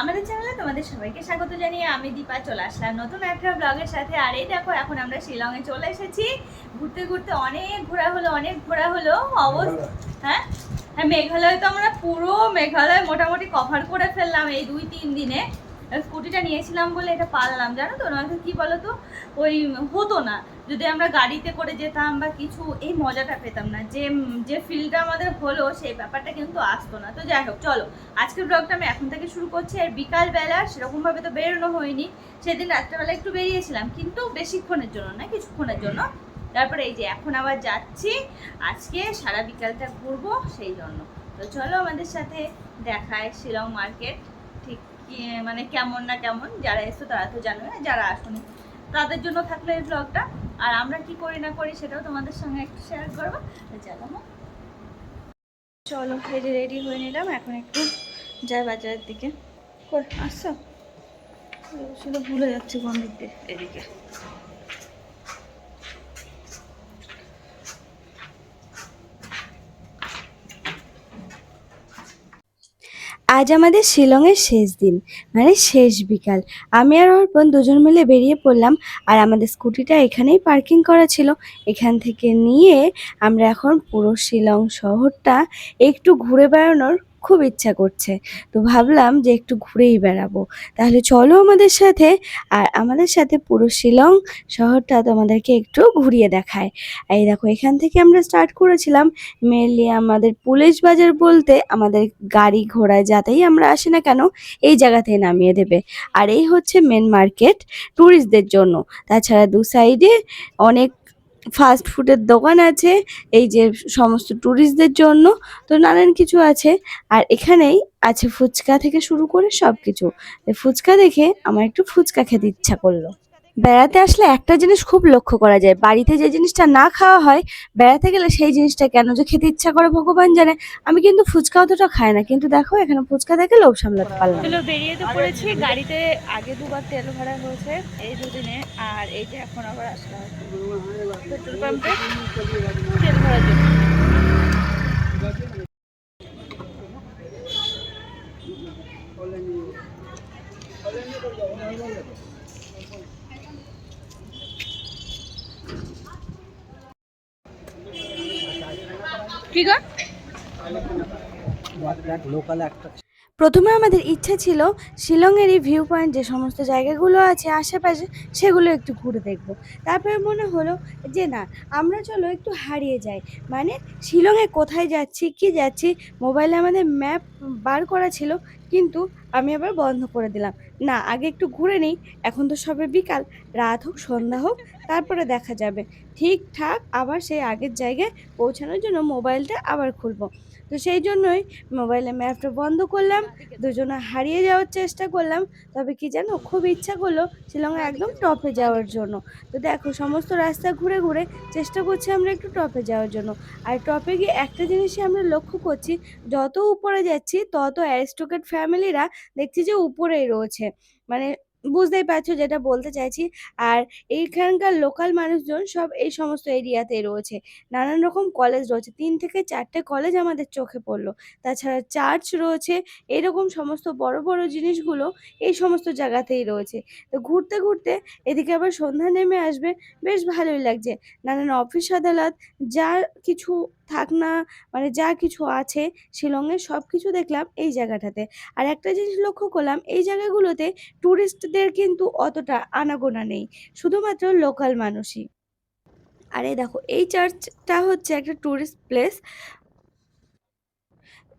আমাদের চ্যানেলে তোমাদের সবাইকে স্বাগত জানিয়ে আমি দীপা চলে আসলাম নতুন একটা ব্লগের সাথে। আর এই দেখো এখন আমরা শিলংয়ে চলে এসেছি। ঘুরতে ঘুরতে অনেক ঘোরা হলো অনেক ঘোরা হলো। অবস্থা হ্যাঁ? হ্যাঁ মেঘালয় তো আমরা পুরো মেঘালয় মোটামুটি কভার করে ফেললাম এই দুই তিন দিনে। স্কুটিটা নিয়েছিলাম বলে এটা পারলাম, জানো তো? নয়তো কি বলতো? ওই হতো না। যদি আমরা গাড়িতে করে যেতাম বা কিছু, এই মজাটা পেতাম না। যে যে ফিলটা আমাদের হলো, সেই ব্যাপারটা কিন্তু আসতো না। তো যাই হোক, চলো। আজকের ব্লগটা আমি এখন থেকে শুরু করছি। আর বিকালবেলা সেরকমভাবে তো বেরোনো হয়নি। সেদিন রাত্রেবেলা একটু বেরিয়েছিলাম, কিন্তু বেশিক্ষণের জন্য না, কিছুক্ষণের জন্য। তারপরে এই যে, এখন আবার যাচ্ছি। আজকে সারা বিকালটা ঘুরবো সেই জন্য। তো চলো আমাদের সাথে দেখায় শিলং মার্কেট। মানে কেমন না কেমন, যারা এসো তারা তো জানবে না, যারা আসুনি, তাদের জন্য থাকল এই ব্লগটা আর আমরা কি করি না করি সেটাও তোমাদের সঙ্গে একটু শেয়ার করব। চলো। চলো রেডি রেডি হয়ে নিলাম। এখন একটু যাই বাজারের দিকে। আসছো শুধু ভুলে যাচ্ছি বন্ধুদের এদিকে। আজ আমাদের শিলংয়ের শেষ দিন মানে শেষ বিকাল। আমি আর অর্পণ দুজন মিলে বেরিয়ে পড়লাম আর আমাদের স্কুটিটা এখানেই পার্কিং করা ছিল। এখান থেকে নিয়ে আমরা এখন পুরো শিলং শহরটা একটু ঘুরে বেড়ানোর খুব ইচ্ছা করছে। তো ভাবলাম যে একটু ঘুরেই বেড়াবো। তাহলে চলো আমাদের সাথে। আর আমাদের সাথে পুরো শিলং শহরটা তোমাদেরকে একটু ঘুরিয়ে দেখায়। এই দেখো, এখান থেকে আমরা স্টার্ট করেছিলাম মেনলি আমাদের পুলিশ বাজার বলতে আমাদের গাড়ি ঘোড়া যাতেই আমরা আসি না কেন, এই জায়গাতেই নামিয়ে দেবে। আর এই হচ্ছে মেন মার্কেট ট্যুরিস্টদের জন্য। তাছাড়া দু সাইডে অনেক ফাস্ট ফুডের দোকান আছে, এই যে সমস্ত ট্যুরিস্টদের জন্য, তো নানান কিছু আছে। আর এখানেই আছে ফুচকা থেকে শুরু করে সব কিছু ফুচকা দেখে আমার একটু ফুচকা খেতে ইচ্ছা করল। বেড়াতে আসলে একটা জিনিস খুব লক্ষ্য করা যায়। বাড়িতে যে জিনিসটা না খাওয়া হয়, বেড়াতে গেলে সেই জিনিসটা কেন যে খেতে ইচ্ছা করে ভগবান জানে। আমি কিন্তু ফুচকা অতটা খাই না। কিন্তু দেখো, এখানে ফুচকা দেখে লোভ সামলাতে পারলাম। বেরিয়ে তো পড়েছি। গাড়িতে আগে দুবার তেল ভরা হয়েছে এই দুদিনে। আর এই যে এখন আবার আসলাম পেট্রোল পাম্পে তেল প্রথমে আমাদের ইচ্ছে ছিল শিলংয়েরই ভিউ পয়েন্ট যে সমস্ত জায়গাগুলো আছে, আশেপাশে, সেগুলো একটু ঘুরে দেখব। তারপরে মনে হলো যে না, আমরা চলো একটু হারিয়ে যাই। মানে শিলংয়ে কোথায় যাচ্ছি, কি যাচ্ছি মোবাইলে আমাদের ম্যাপ বার করা ছিল, কিন্তু আমি আবার বন্ধ করে দিলাম। না, আগে একটু ঘুরে নিই, এখন তো সবে বিকাল। রাত হোক, সন্ধ্যা হোক, তারপরে দেখা যাবে। ঠিকঠাক, আবার সেই আগের জায়গায় পৌঁছানোর জন্য মোবাইলটা আবার খুলবো। তো সেই জন্যই মোবাইলে ম্যাপটা বন্ধ করলাম দুজনে হারিয়ে যাওয়ার চেষ্টা করলাম। তবে কি জানো, খুব ইচ্ছা করল শিলংয়ে একদম টপে যাওয়ার জন্য। তো দেখো, সমস্ত রাস্তা ঘুরে ঘুরে চেষ্টা করছি আমরা একটু টপে যাওয়ার জন্য। আর টপে গিয়ে একটা জিনিসই আমরা লক্ষ্য করছি, যত উপরে যাচ্ছি, তত অ্যারিস্টোক্রেট ফ্যামিলিরা দেখছি যে উপরেই রয়েছে। মানে বুঝতেই পারছ যেটা বলতে চাইছি। আর এইখানকার লোকাল মানুষজন সব এই সমস্ত এরিয়াতেই রয়েছে। নানান রকম কলেজ রয়েছে। তিন থেকে চারটে কলেজ আমাদের চোখে পড়ল। তাছাড়া চার্চ রয়েছে। এরকম সমস্ত বড় বড় জিনিসগুলো এই সমস্ত জায়গাতেই রয়েছে। তো ঘুরতে ঘুরতে এদিকে আবার সন্ধ্যা নেমে আসবে। বেশ ভালোই লাগছে। নানান অফিস আদালত যা কিছু থাক না মানে যা কিছু আছে শিলংয়ে সব কিছু দেখলাম এই জায়গাটাতে। আর একটা জিনিস লক্ষ্য করলাম, এই জায়গাগুলোতে ট্যুরিস্টদের কিন্তু অতটা আনাগোনা নেই, শুধুমাত্র লোকাল মানুষই। আর এই দেখো, এই চার্চটা হচ্ছে একটা ট্যুরিস্ট প্লেস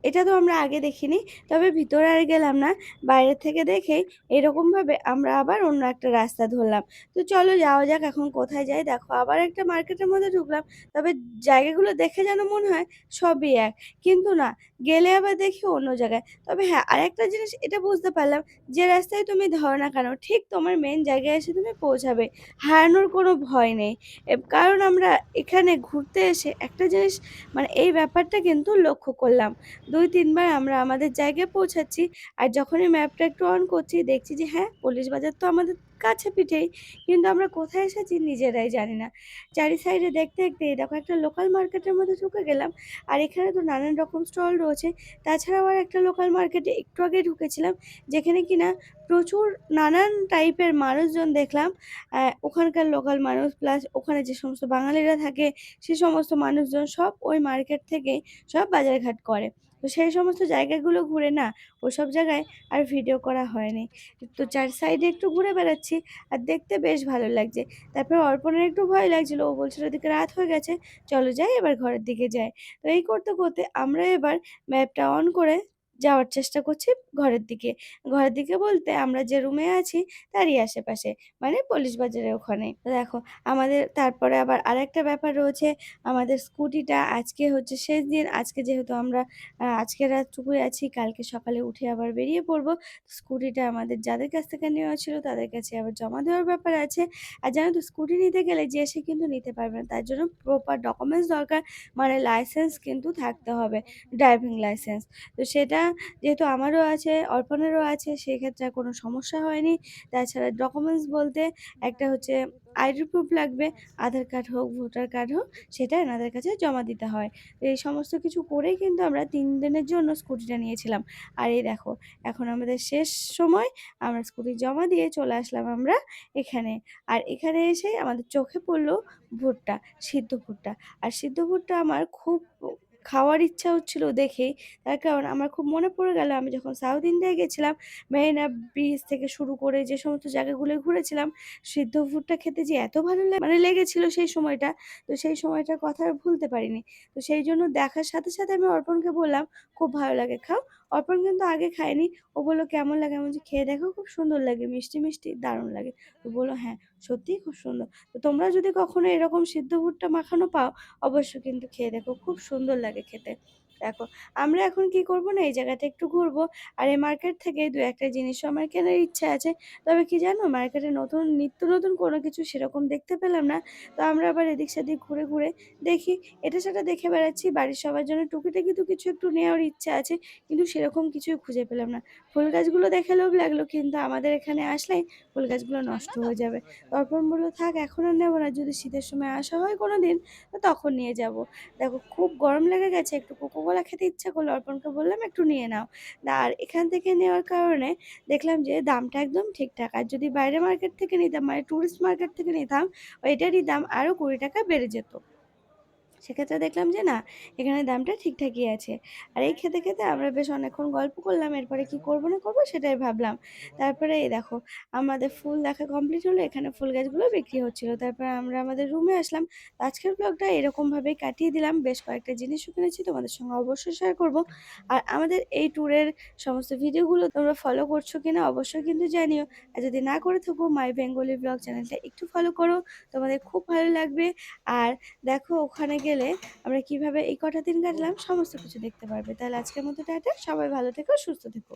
এটা তো আমরা আগে দেখিনি। তবে ভিতরে আর গেলাম না। বাইরে থেকে দেখেই এরকমভাবে আমরা আবার অন্য একটা রাস্তা ধরলাম। তো চলো যাওয়া যাক এখন কোথায় যাই। দেখো আবার একটা মার্কেটের মধ্যে ঢুকলাম। তবে জায়গাগুলো দেখে যেন মনে হয় সবই এক। কিন্তু না, গেলে আবার দেখি অন্য জায়গায়। তবে হ্যাঁ আরেকটা জিনিস এটা বুঝতে পারলাম যে রাস্তায় তুমি ধরো না কেন, ঠিক তোমার মেন জায়গায় এসে তুমি পৌঁছাবে। হারানোর কোনো ভয় নেই। কারণ আমরা এখানে ঘুরতে এসে একটা জিনিস মানে এই ব্যাপারটা কিন্তু লক্ষ্য করলাম। দুই তিনবার আমরা আমাদের জায়গায় পৌঁছাচ্ছি। আর যখনই ম্যাপটা একটু অন করছি, দেখছি যে হ্যাঁ পুলিশ বাজার তো আমাদের কাছে পিঠেই কিন্তু আমরা কোথায় এসেছি নিজেরাই জানি না। চারি সাইডে দেখতে দেখতে দেখো একটা লোকাল মার্কেটের মধ্যে ঢুকে গেলাম আর এখানে তো নানান রকম স্টল রয়েছে। তাছাড়াও আর একটা লোকাল মার্কেটে একটু আগে ঢুকেছিলাম যেখানে কিনা প্রচুর নানান টাইপের মানুষজন দেখলাম। ওখানকার লোকাল মানুষ প্লাস ওখানে যে সমস্ত বাঙালিরা থাকে সে সমস্ত মানুষজন সব ওই মার্কেট থেকে সব বাজারঘাট করে। তো সেই সমস্ত জায়গাগুলো ঘুরে না ওসব জায়গায় আর ভিডিও করা হয়নি। তো চার সাইডে একটু ঘুরে বেড়াচ্ছি আর দেখতে বেশ ভালো লাগছে। তারপর অর্পণের একটু ভয় লাগছিল। ও বলছিল ওদিকে রাত হয়ে গেছে, চলো যাই, এবার ঘরের দিকে যাই। তো এই করতে করতে আমরা এবার ম্যাপটা অন করে যাওয়ার চেষ্টা করছি ঘরের দিকে। ঘরের দিকে বলতে আমরা যে রুমে আছি তারই আশেপাশে মানে পুলিশ বাজারের ওখানে। দেখো, আমাদের তারপরে আবার আরেকটা ব্যাপার রয়েছে, আমাদের স্কুটিটা আজকে হচ্ছে শেষ দিন, আজকে যেহেতু আমরা আজকে রাতটুকুই আছি, কালকে সকালে উঠে আবার বেরিয়ে পড়ব। স্কুটিটা আমাদের যাদের কাছ থেকে নেওয়া ছিল তাদের কাছে আবার জমা দেওয়ার ব্যাপার আছে। আর জানো তো, স্কুটি নিতে গেলে যে সে কিন্তু নিতে পারবে না, তার জন্য প্রপার ডকুমেন্টস দরকার মানে লাইসেন্স কিন্তু থাকতে হবে ড্রাইভিং লাইসেন্স তো সেটা যেহেতু আমারও আছে, অর্পণেরও আছে, সেক্ষেত্রে কোনো সমস্যা হয়নি। তাছাড়া ডকুমেন্টস বলতে একটা হচ্ছে আইডি প্রুফ লাগবে আধার কার্ড হোক ভোটার কার্ড হোক, সেটা এনাদের কাছে জমা দিতে হয়। এই সমস্ত কিছু করেই কিন্তু আমরা তিন দিনের জন্য স্কুটিটা নিয়েছিলাম। আর এই দেখো, এখন আমাদের শেষ সময়, আমরা স্কুটি জমা দিয়ে চলে আসলাম আমরা এখানে। আর এখানে এসে আমাদের চোখে পড়ল ভুট্টা, সিদ্ধ ভুট্টা। আর সিদ্ধ ভুট্টা আমার খুব খাওয়ার ইচ্ছা হচ্ছিল দেখেই তার কারণ আমার খুব মনে পড়ে গেল, আমি যখন সাউথ ইন্ডিয়ায় গেছিলাম, মেরিনা ব্রিজ থেকে শুরু করে যে সমস্ত জায়গাগুলো ঘুরেছিলাম, সিদ্ধ ফুডটা খেতে যে এত ভালো লাগে মানে লেগেছিল সেই সময়টা, তো সেই সময়টার কথা আর ভুলতে পারিনি। তো সেই জন্য দেখার সাথে সাথে আমি অর্পণকে বললাম, খুব ভালো লাগে, খাও। অর্পণ কিন্তু আগে খায়নি ও বলল, কেমন লাগে? আমি বলছি, খেয়ে দেখো, খুব সুন্দর লাগে, মিষ্টি মিষ্টি, দারুণ লাগে। তো বলল হ্যাঁ সত্যিই খুব সুন্দর। তো তোমরা যদি কখনো এরকম সিদ্ধ ভুট্টা মাখানো পাও, অবশ্যই কিন্তু খেয়ে দেখো, খুব সুন্দর লাগে খেতে। দেখো, আমরা এখন কি করব না? এই জায়গাটা একটু ঘুরবো। আর এই মার্কেট থেকে দু একটা জিনিসও আমার কেনার ইচ্ছা আছে। তবে কি জানো মার্কেটে নতুন, নিত্য নতুন কোনো কিছু সেরকম দেখতে পেলাম না। তো আমরা আবার এদিক সেদিক ঘুরে ঘুরে দেখি। এটা সেটা দেখে বেড়াচ্ছি। বাড়ির সবার জন্য টুকিটাকি তো কিছু একটু নেওয়ার ইচ্ছা আছে, কিন্তু সেরকম কিছুই খুঁজে পেলাম না। ফুল গাছগুলো দেখে লোভ লাগল, কিন্তু আমাদের এখানে আসলেই ফুল গাছগুলো নষ্ট হয়ে যাবে। অর্পণ বলল, থাক, এখন আর নেব না। যদি শীতের সময় আসা হয় কোনো দিন তো তখন নিয়ে যাব। দেখো, খুব গরম লেগে গেছে। একটু কোকোকোলা খেতে ইচ্ছা করল, অর্পণকে বললাম, একটু নিয়ে নাও। আর এখান থেকে নেওয়ার কারণে দেখলাম যে দামটা একদম ঠিকঠাক। আর যদি বাইরে মার্কেট থেকে নিতাম মানে ট্যুরিস্ট মার্কেট থেকে নিতাম, ওইটারই দাম আরও কুড়ি টাকা বেড়ে যেত। সেক্ষেত্রে দেখলাম যে না, এখানে দামটা ঠিকঠাকই আছে। আর এই খেতে খেতে আমরা বেশ অনেকক্ষণ গল্প করলাম, এরপরে কি করব না করব সেটাই ভাবলাম। তারপরে এই দেখো, আমাদের ফুল দেখা কমপ্লিট হলো, এখানে ফুল গাছগুলো বিক্রি হচ্ছিল। তারপরে আমরা আমাদের রুমে আসলাম। আজকের ব্লগটা এরকমভাবেই কাটিয়ে দিলাম। বেশ কয়েকটা জিনিসও কিনেছি, তোমাদের সঙ্গে অবশ্যই শেয়ার করব। আর আমাদের এই ট্যুরের সমস্ত ভিডিওগুলো তোমরা ফলো করছ কিনা অবশ্যই কিন্তু জানিও। আর যদি না করে থাকো মাই বেঙ্গলি ব্লগ চ্যানেলটা একটু ফলো করো। তোমাদের খুব ভালো লাগবে। আর দেখো, ওখানে গেলে আমরা কীভাবে এই কটা দিন কাটলাম, সমস্ত কিছু দেখতে পারবে। তাহলে আজকের মতো টাটা, সবাই ভালো থেকো, সুস্থ থেকো।